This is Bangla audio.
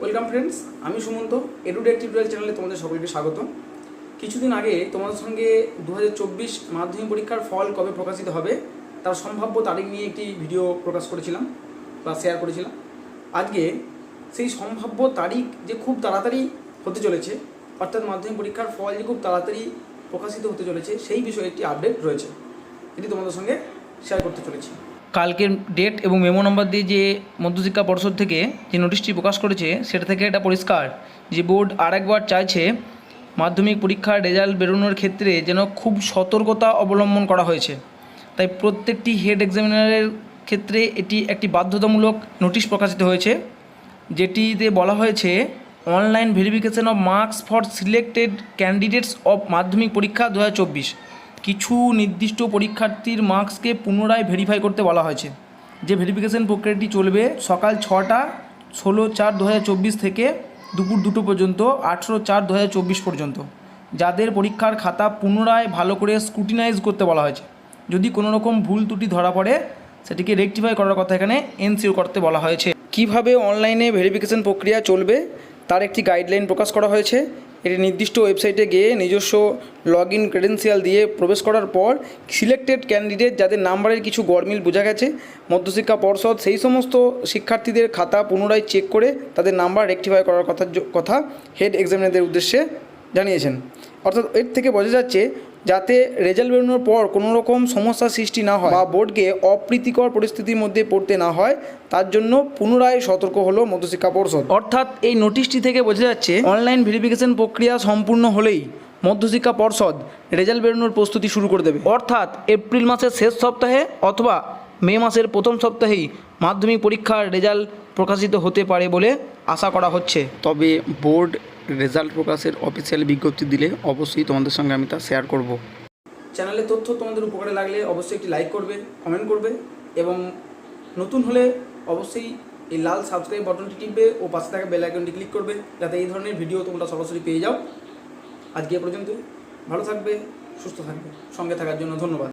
ওয়েলকাম ফ্রেন্ডস আমি সুমন্ত এডুডেক টিউটোরিয়াল চ্যানেলে তোমাদের সকলকে স্বাগত কিছুদিন আগে তোমাদের সঙ্গে দু হাজার চব্বিশ মাধ্যমিক পরীক্ষার ফল কবে প্রকাশিত হবে, তার সম্ভাব্য তারিখ নিয়ে একটি ভিডিও প্রকাশ করেছিলাম বা শেয়ার করেছিলাম। আজকে সেই সম্ভাব্য তারিখ যে খুব তাড়াতাড়ি হতে চলেছে, অর্থাৎ মাধ্যমিক পরীক্ষার ফল যে খুব তাড়াতাড়ি প্রকাশিত হতে চলেছে, সেই বিষয়ে একটি আপডেট রয়েছে এটি তোমাদের সঙ্গে শেয়ার করতে চলেছি। কালকের ডেট এবং মেমো নম্বর দিয়ে যে মধ্যশিক্ষা পর্ষদ থেকে যে নোটিশটি প্রকাশ করেছে, সেটা থেকে এটা পরিষ্কার যে বোর্ড আরেকবার চাইছে মাধ্যমিক পরীক্ষার রেজাল্ট বেরোনোর ক্ষেত্রে যেন খুব সতর্কতা অবলম্বন করা হয়েছে। তাই প্রত্যেকটি হেড এক্সামিনারের ক্ষেত্রে এটি একটি বাধ্যতামূলক নোটিশ প্রকাশিত হয়েছে, যেটিতে বলা হয়েছে online verification of marks for selected candidates of Madhyamik পরীক্ষা দু হাজার চব্বিশ। কিছু নির্দিষ্ট পরীক্ষার্থীর মার্কসকে পুনরায় ভেরিফাই করতে বলা হয়েছে। যে ভেরিফিকেশন প্রক্রিয়াটি চলবে সকাল ছটা ষোলো চার দু থেকে দুপুর দুটো পর্যন্ত, আঠেরো চার দু পর্যন্ত। যাদের পরীক্ষার খাতা পুনরায় ভালো করে স্ক্রুটিনাইজ করতে বলা হয়েছে। যদি কোনো রকম ভুল ত্রুটি ধরা পড়ে, সেটিকে রেকটিফাই করার কথা এখানে এনসিও করতে বলা হয়েছে। কীভাবে অনলাইনে ভেরিফিকেশন প্রক্রিয়া চলবে? তার একটি গাইডলাইন প্রকাশ করা হয়েছে। এটি নির্দিষ্ট ওয়েবসাইটে গিয়ে নিজস্ব লগ ইন ক্রেডেন্সিয়াল দিয়ে প্রবেশ করার পর সিলেক্টেড ক্যান্ডিডেট যাদের নাম্বারের কিছু গরমিল বোঝা গেছে, মধ্যশিক্ষা পর্ষদ সেই সমস্ত শিক্ষার্থীদের খাতা পুনরায় চেক করে তাদের নাম্বার রেকটিফাই করার কথা কথা হেড এক্সামিনারদের উদ্দেশ্যে জানিয়েছেন। অর্থাৎ এর থেকে বোঝা যাচ্ছে যাতে রেজাল্ট বেরোনোর পর কোনো রকম সমস্যার সৃষ্টি না হয় বা বোর্ডকে অপ্রীতিকর পরিস্থিতির মধ্যে পড়তে না হয় তার জন্য পুনরায় সতর্ক হলো মধ্যশিক্ষা পর্ষদ। অর্থাৎ এই নোটিশটি থেকে বোঝা যাচ্ছে অনলাইন ভেরিফিকেশন প্রক্রিয়া সম্পূর্ণ হলেই মধ্যশিক্ষা পর্ষদ রেজাল্ট বেরোনোর প্রস্তুতি শুরু করে দেবে। অর্থাৎ এপ্রিল মাসের শেষ সপ্তাহে অথবা মে মাসের প্রথম সপ্তাহেই মাধ্যমিক পরীক্ষার রেজাল্ট প্রকাশিত হতে পারে বলে আশা করা হচ্ছে। তবে বোর্ড রেজাল্ট প্রকাশের অফিসিয়াল বিজ্ঞপ্তি দিলে অবশ্যই তোমাদের সঙ্গে আমি তা শেয়ার করব। চ্যানেলের তথ্য তোমাদের উপকারে লাগলে অবশ্যই একটি লাইক করবে কমেন্ট করবে এবং নতুন হলে অবশ্যই এই লাল সাবস্ক্রাইব বাটনটি টিপবে ও পাশে থাকা বেল আইকনটি ক্লিক করবে যাতে এই ধরনের ভিডিও তোমরা সরাসরি পেয়ে যাও। আজকে এ পর্যন্ত ভালো থাকবে সুস্থ থাকবে। সঙ্গে থাকার জন্য ধন্যবাদ।